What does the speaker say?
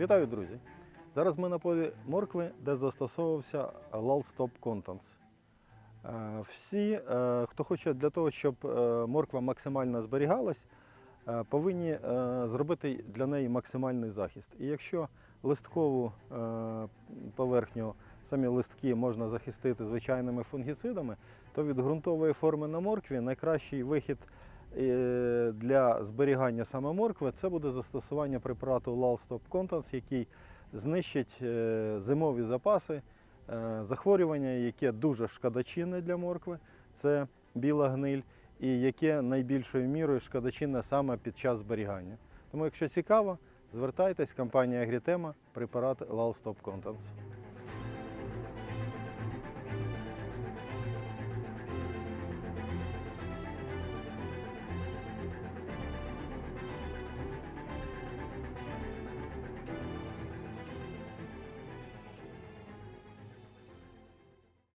Вітаю, друзі! Зараз ми на полі моркви, де застосовувався Lal Stop Contents. Е, Всі, е, хто хоче для того, щоб е, морква максимально зберігалась, повинні зробити для неї максимальний захист. І якщо листкову поверхню, самі листки можна захистити звичайними фунгіцидами, то від ґрунтової форми на моркві найкращий вихід для зберігання саме моркви це буде застосування препарату Lal Stop Contents, який знищить е, зимові запаси, е, захворювання, яке дуже шкодочинне для моркви, це біла гниль, і яке найбільшою мірою шкодочинне саме під час зберігання. Тому, якщо цікаво, звертайтесь, компанія Агрітема, препарат Lal Stop Contents.